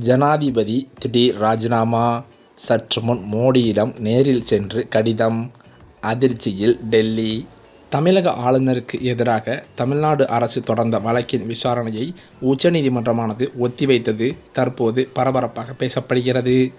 ஜனாதிபதி திடீர் ராஜினாமா. சற்று முன் மோடியிடம் நேரில் சென்று கடிதம். அதிர்ச்சியில் டெல்லி. தமிழக ஆளுநருக்கு எதிராக தமிழ்நாடு அரசு தொடர்ந்த வழக்கின் விசாரணையை உச்சநீதிமன்றமானது ஒத்திவைத்தது. தற்போது பரபரப்பாக பேசப்படுகிறது.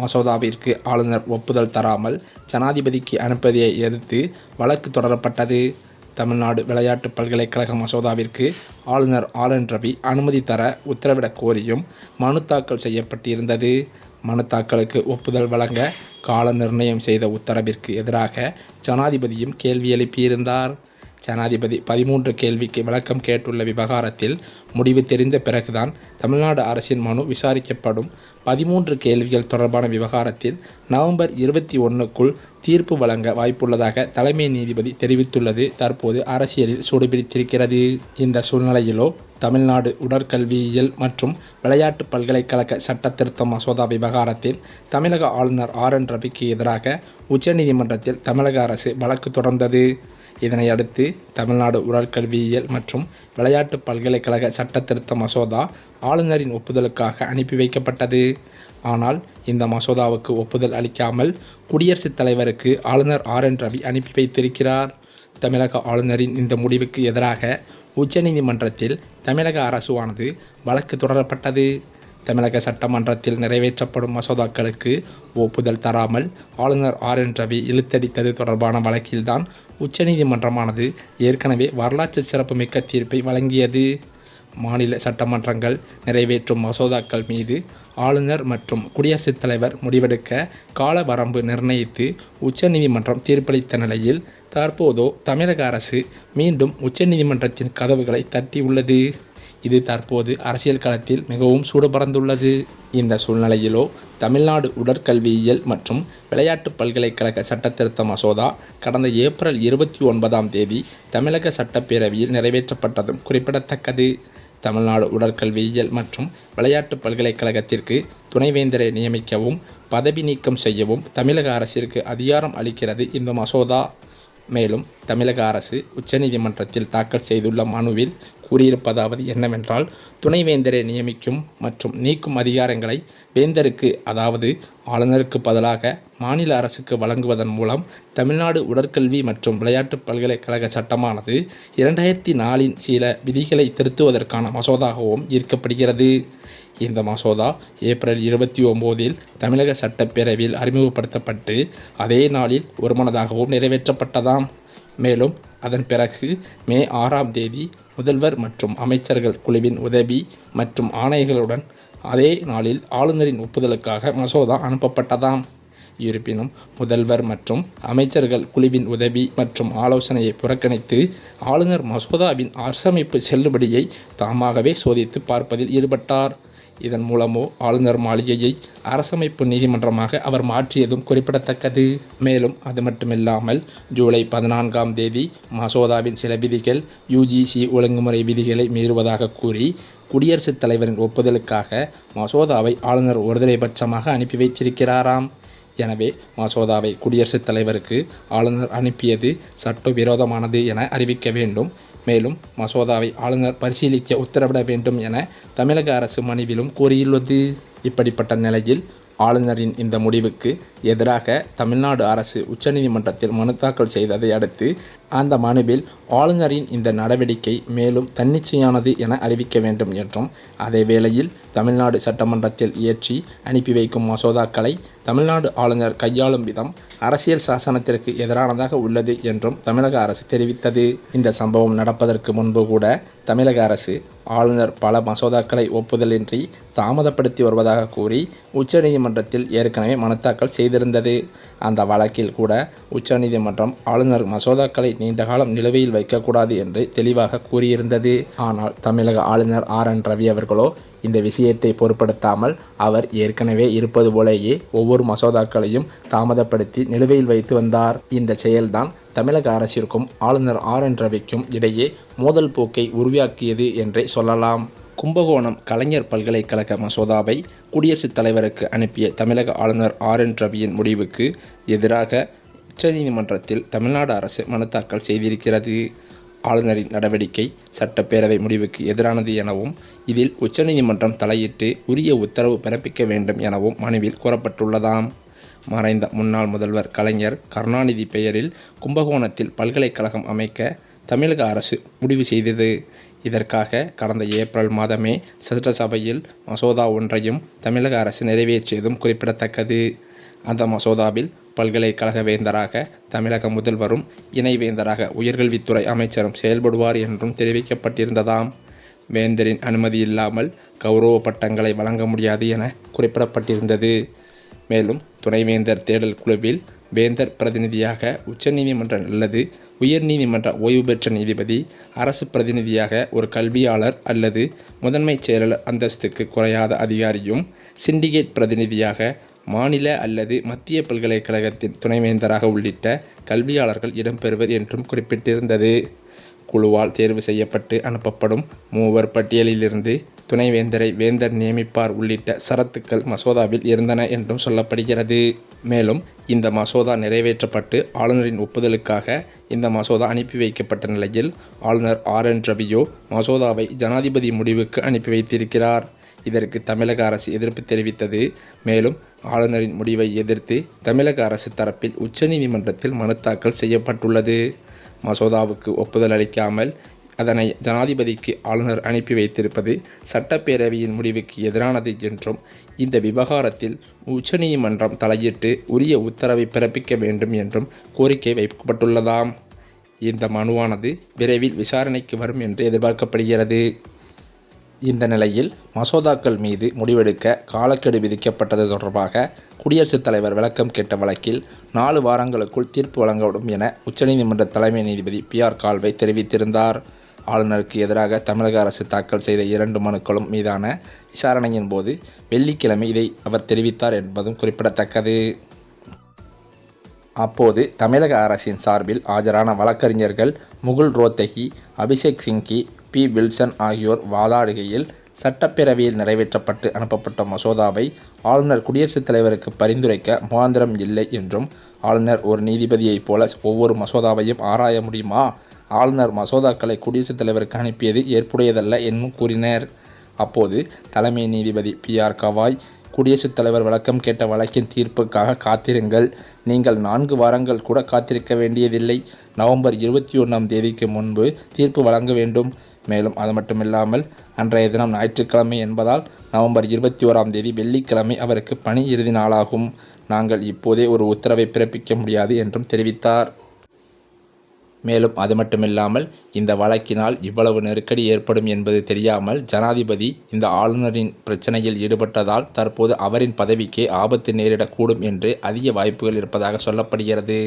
மசோதாவிற்கு ஆளுநர் ஒப்புதல் தராமல் ஜனாதிபதிக்கு அனுப்பதை எதிர்த்து வழக்கு தொடரப்பட்டது. தமிழ்நாடு விளையாட்டு பல்கலைக்கழக மசோதாவிற்கு ஆளுநர் ஆர் என் ரவி அனுமதி தர உத்தரவிடக் கோரியும் மனு தாக்கல் செய்யப்பட்டிருந்தது. மனு தாக்கலுக்கு ஒப்புதல் வழங்க கால நிர்ணயம் செய்த உத்தரவிற்கு எதிராக ஜனாதிபதியும் கேள்வி எழுப்பியிருந்தார். ஜனாதிபதி பதிமூன்று கேள்விக்கு விளக்கம் கேட்டுள்ள விவகாரத்தில் முடிவு தெரிந்த பிறகுதான் தமிழ்நாடு அரசின் மனு விசாரிக்கப்படும். பதிமூன்று கேள்விகள் தொடர்பான விவகாரத்தில் நவம்பர் இருபத்தி ஒன்றுக்குள் தீர்ப்பு வழங்க வாய்ப்புள்ளதாக தலைமை நீதிபதி தெரிவித்துள்ளது. தற்போது அரசியலில் சூடுபிடித்திருக்கிறது. இந்த சூழ்நிலையிலோ தமிழ்நாடு உடற்கல்வியியல் மற்றும் விளையாட்டு பல்கலைக்கழக சட்ட திருத்த மசோதா விவகாரத்தில் தமிழக ஆளுநர் ஆர் என் ரவிக்கு எதிராக உச்சநீதிமன்றத்தில் தமிழக அரசு வழக்கு தொடர்ந்தது. இதனை அடுத்து தமிழ்நாடு உடற்கல்வியியல் மற்றும் விளையாட்டு பல்கலைக்கழக சட்ட திருத்த மசோதா ஆளுநரின் ஒப்புதலுக்காக அனுப்பி வைக்கப்பட்டது. ஆனால் இந்த மசோதாவுக்கு ஒப்புதல் அளிக்காமல் குடியரசுத் தலைவருக்கு ஆளுநர் ஆர். என். ரவி அனுப்பி வைத்திருக்கிறார். தமிழக ஆளுநரின் இந்த முடிவுக்கு எதிராக உச்சநீதிமன்றத்தில் தமிழக அரசுவானது வழக்கு தொடரப்பட்டது. தமிழக சட்டமன்றத்தில் நிறைவேற்றப்படும் மசோதாக்களுக்கு ஒப்புதல் தராமல் ஆளுநர் ஆர் என் ரவி இழுத்தடித்தது தொடர்பான வழக்கில்தான் உச்சநீதிமன்றமானது ஏற்கனவே வரலாற்று சிறப்புமிக்க தீர்ப்பை வழங்கியது. மாநில சட்டமன்றங்கள் நிறைவேற்றும் மசோதாக்கள் மீது ஆளுநர் மற்றும் குடியரசுத் தலைவர் முடிவெடுக்க கால வரம்பு நிர்ணயித்து உச்சநீதிமன்றம் தீர்ப்பளித்த நிலையில் தற்போதோ தமிழக அரசு மீண்டும் உச்சநீதிமன்றத்தின் கதவுகளை தட்டியுள்ளது. இது தற்போது அரசியல் களத்தில் மிகவும் சூடுபறந்துள்ளது. இந்த சூழ்நிலையிலோ தமிழ்நாடு உடற்கல்வியியல் மற்றும் விளையாட்டு பல்கலைக்கழக சட்டத்திருத்த மசோதா கடந்த ஏப்ரல் இருபத்தி ஒன்பதாம் தேதி தமிழக சட்டப்பேரவையில் நிறைவேற்றப்பட்டதும் குறிப்பிடத்தக்கது. தமிழ்நாடு உடற்கல்வியியல் மற்றும் விளையாட்டு பல்கலைக்கழகத்திற்கு துணைவேந்தரை நியமிக்கவும் பதவி நீக்கம் செய்யவும் தமிழக அரசிற்கு அதிகாரம் அளிக்கிறது இந்த மசோதா. மேலும் தமிழக அரசு உச்சநீதிமன்றத்தில் தாக்கல் செய்துள்ள மனுவில் கூறியிருப்பதாவது என்னவென்றால் துணைவேந்தரை நியமிக்கும் மற்றும் நீக்கும் அதிகாரங்களை வேந்தருக்கு அதாவது ஆளுநருக்கு பதிலாக மாநில அரசுக்கு வழங்குவதன் மூலம் தமிழ்நாடு உடற்கல்வி மற்றும் விளையாட்டு பல்கலைக்கழக சட்டமானது இரண்டாயிரத்தி நாலின் சில விதிகளை திருத்துவதற்கான மசோதாகவும் ஈர்க்கப்படுகிறது. இந்த மசோதா ஏப்ரல் இருபத்தி ஒம்போதில் தமிழக சட்டப்பேரவையில் அறிமுகப்படுத்தப்பட்டு அதே நாளில் ஒருமனதாகவும் நிறைவேற்றப்பட்டதாம். மேலும் அதன் பிறகு மே ஆறாம் தேதி முதல்வர் மற்றும் அமைச்சர்கள் குழுவின் உதவி மற்றும் ஆணைகளுடன் அதே நாளில் ஆளுநரின் ஒப்புதலுக்காக மசோதா அனுப்பப்பட்டதாம். இருப்பினும் முதல்வர் மற்றும் அமைச்சர்கள் குழுவின் உதவி மற்றும் ஆலோசனையை புறக்கணித்து ஆளுநர் மசோதாவின் அரசமைப்பு செல்லுபடியை தாமாகவே சோதித்து பார்ப்பதில் ஈடுபட்டார். இதன் மூலமோ ஆளுநர் மாளிகையை அரசமைப்பு நீதிமன்றமாக அவர் மாற்றியதும் குறிப்பிடத்தக்கது. மேலும் அது மட்டுமில்லாமல் ஜூலை பதினான்காம் தேதி மசோதாவின் சில விதிகள் யுஜிசி ஒழுங்குமுறை விதிகளை மீறுவதாக கூறி குடியரசுத் தலைவரின் ஒப்புதலுக்காக மசோதாவை ஆளுநர் ஒருதலைபட்சமாக அனுப்பி வைத்திருக்கிறாராம். எனவே மசோதாவை குடியரசுத் தலைவருக்கு ஆளுநர் அனுப்பியது சட்டவிரோதமானது என அறிவிக்க வேண்டும். மேலும் மசோதாவை ஆளுநர் பரிசீலிக்க உத்தரவிட வேண்டும் என தமிழக அரசு மனுவிலும் கூறியுள்ளது. இப்படிப்பட்ட நிலையில் ஆளுநரின் இந்த முடிவுக்கு எதிராக தமிழ்நாடு அரசு உச்சநீதிமன்றத்தில் மனு தாக்கல் செய்ததை அடுத்து அந்த மனுவில் ஆளுநரின் இந்த நடவடிக்கை மேலும் தன்னிச்சையானது என அறிவிக்க வேண்டும் என்றும் அதே வேளையில் தமிழ்நாடு சட்டமன்றத்தில் இயற்றி அனுப்பி வைக்கும் மசோதாக்களை தமிழ்நாடு ஆளுநர் கையாளும் விதம் அரசியல் சாசனத்திற்கு எதிரானதாக உள்ளது என்றும் தமிழக அரசு தெரிவித்தது. இந்த சம்பவம் நடப்பதற்கு முன்பு கூட தமிழக அரசு ஆளுநர் பல மசோதாக்களை ஒப்புதலின்றி தாமதப்படுத்தி வருவதாக கூறி உச்சநீதிமன்றத்தில் ஏற்கனவே மனு தாக்கல் செய்திருந்தது. அந்த வழக்கில் கூட உச்சநீதிமன்றம் ஆளுநர் மசோதாக்களை நீண்டகாலம் நிலுவையில் வைக்கக்கூடாது என்று தெளிவாக கூறியிருந்தது. ஆனால் தமிழக ஆளுநர் ஆர். என். ரவி அவர்களோ இந்த விஷயத்தை பொருட்படுத்தாமல் அவர் ஏற்கனவே இருப்பது போலேயே ஒவ்வொரு மசோதாக்களையும் தாமதப்படுத்தி நிலுவையில் வைத்து வந்தார். இந்த செயல்தான் தமிழக அரசிற்கும் ஆளுநர் ஆர். என். ரவிக்கும் இடையே மோதல் போக்கை உருவாக்கியது என்றே சொல்லலாம். கும்பகோணம் கலைஞர் பல்கலைக்கழக மசோதாவை குடியரசுத் தலைவருக்கு அனுப்பிய தமிழக ஆளுநர் ஆர் என் ரவியின் முடிவுக்கு எதிராக உச்சநீதிமன்றத்தில் தமிழ்நாடு அரசு மனு தாக்கல் செய்திருக்கிறது. ஆளுநரின் நடவடிக்கை சட்டப்பேரவை முடிவுக்கு எதிரானது எனவும் இதில் உச்சநீதிமன்றம் தலையிட்டு உரிய உத்தரவு பிறப்பிக்க வேண்டும் எனவும் மனுவில் கூறப்பட்டுள்ளதாம். மறைந்த முன்னாள் முதல்வர் கலைஞர் கருணாநிதி பெயரில் கும்பகோணத்தில் பல்கலைக்கழகம் அமைக்க தமிழக அரசு முடிவு செய்தது. இதற்காக கடந்த ஏப்ரல் மாதமே சட்டசபையில் மசோதா ஒன்றையும் தமிழக அரசு நிறைவேற்றியதும் குறிப்பிடத்தக்கது. அந்த மசோதாவில் பல்கலைக்கழக வேந்தராக தமிழக முதல்வரும் இணைவேந்தராக உயர்கல்வித்துறை அமைச்சரும் செயல்படுவார் என்றும் தெரிவிக்கப்பட்டிருந்ததாம். வேந்தரின் அனுமதி இல்லாமல் கௌரவ பட்டங்களை வழங்க முடியாது என குறிப்பிடப்பட்டிருந்தது. மேலும் துணைவேந்தர் தேடல் குழுவில் வேந்தர் பிரதிநிதியாக உச்சநீதிமன்ற அல்லது உயர்நீதிமன்ற ஓய்வு பெற்ற நீதிபதி அரசு பிரதிநிதியாக ஒரு கல்வியாளர் அல்லது முதன்மைச் செயலாளர் அந்தஸ்துக்கு குறையாத அதிகாரியும் சிண்டிகேட் பிரதிநிதியாக மாநில அல்லது மத்திய பல்கலைக்கழகத்தின் துணைவேந்தராக உள்ளிட்ட கல்வியாளர்கள் இடம்பெறுவர் என்றும் குறிப்பிட்டிருந்தது. குழுவால் தேர்வு செய்யப்பட்டு அனுப்பப்படும் மூவர் பட்டியலிலிருந்து துணைவேந்தரை வேந்தர் நியமிப்பார் உள்ளிட்ட சரத்துக்கள் மசோதாவில் இருந்தன என்றும் சொல்லப்படுகிறது. மேலும் இந்த மசோதா நிறைவேற்றப்பட்டு ஆளுநரின் ஒப்புதலுக்காக இந்த மசோதா அனுப்பி வைக்கப்பட்ட நிலையில் ஆளுநர் ஆர் என் ரவியோ மசோதாவை ஜனாதிபதி முடிவுக்கு அனுப்பி வைத்திருக்கிறார். இதற்கு தமிழக அரசு எதிர்ப்பு தெரிவித்தது. மேலும் ஆளுநரின் முடிவை எதிர்த்து தமிழக அரசு தரப்பில் உச்சநீதிமன்றத்தில் மனு தாக்கல் செய்யப்பட்டுள்ளது. மசோதாவுக்கு ஒப்புதல் அளிக்காமல் அதனை ஜனாதிபதிக்கு ஆளுநர் அனுப்பி வைத்திருப்பது சட்டப்பேரவையின் முடிவுக்கு எதிரானது என்றும் இந்த விவகாரத்தில் உச்சநீதிமன்றம் தலையிட்டு உரிய உத்தரவை பிறப்பிக்க வேண்டும் என்றும் கோரிக்கை வைக்கப்பட்டுள்ளதாம். இந்த மனுவானது விரைவில் விசாரணைக்கு வரும் என்று எதிர்பார்க்கப்படுகிறது. இந்த நிலையில் மசோதாக்கள் மீது முடிவெடுக்க காலக்கெடு விதிக்கப்பட்டது தொடர்பாக குடியரசுத் தலைவர் விளக்கம் கேட்ட வழக்கில் நாலு வாரங்களுக்குள் தீர்ப்பு வழங்கப்படும் என உச்சநீதிமன்ற தலைமை நீதிபதி பி ஆர் கால்வை தெரிவித்திருந்தார். ஆளுநருக்கு எதிராக தமிழக அரசு தாக்கல் செய்த இரண்டு மனுக்களும் மீதான விசாரணையின் போது வெள்ளிக்கிழமை இதை அவர் தெரிவித்தார் என்பதும் குறிப்பிடத்தக்கது. அப்போது தமிழக அரசின் சார்பில் ஆஜரான வழக்கறிஞர்கள் முகுல் ரோத்தகி அபிஷேக் சிங்கி பி வில்சன் ஆகியோர் வாதாடுகையில் சட்டப்பேரவையில் நிறைவேற்றப்பட்டு அனுப்பப்பட்ட மசோதாவை ஆளுநர் குடியரசுத் தலைவருக்கு பரிந்துரைக்க முகாந்திரம் இல்லை என்றும் ஆளுநர் ஒரு நீதிபதியைப் போல ஒவ்வொரு மசோதாவையும் ஆராய முடியுமா? ஆளுநர் மசோதாக்களை குடியரசுத் தலைவருக்கு அனுப்பியது ஏற்புடையதல்ல என்னும் கூறினர். அப்போது தலைமை நீதிபதி பி. ஆர். கவாய் குடியரசுத் தலைவர் வழக்கம் கேட்ட வழக்கின் தீர்ப்புக்காக காத்திருங்கள். நீங்கள் நான்கு வாரங்கள் கூட காத்திருக்க வேண்டியதில்லை. நவம்பர் இருபத்தி ஒன்றாம் தேதிக்கு முன்பு தீர்ப்பு வழங்க வேண்டும். மேலும் அது மட்டுமில்லாமல் அன்றைய தினம் ஞாயிற்றுக்கிழமை என்பதால் நவம்பர் இருபத்தி ஓராம் தேதி வெள்ளிக்கிழமை அவருக்கு பணி இறுதி நாளாகும். நாங்கள் இப்போதே ஒரு உத்தரவை பிறப்பிக்க முடியாது என்றும் தெரிவித்தார். மேலும் அது மட்டுமில்லாமல் இந்த வழக்கினால் இவ்வளவு நெருக்கடி ஏற்படும் என்பது தெரியாமல் ஜனாதிபதி இந்த ஆளுநரின் பிரச்சனையில் ஈடுபட்டதால் தற்போது அவரின் பதவிக்கே ஆபத்து நேரிடக்கூடும் என்று அதிக வாய்ப்புகள் இருப்பதாக சொல்லப்படுகிறது.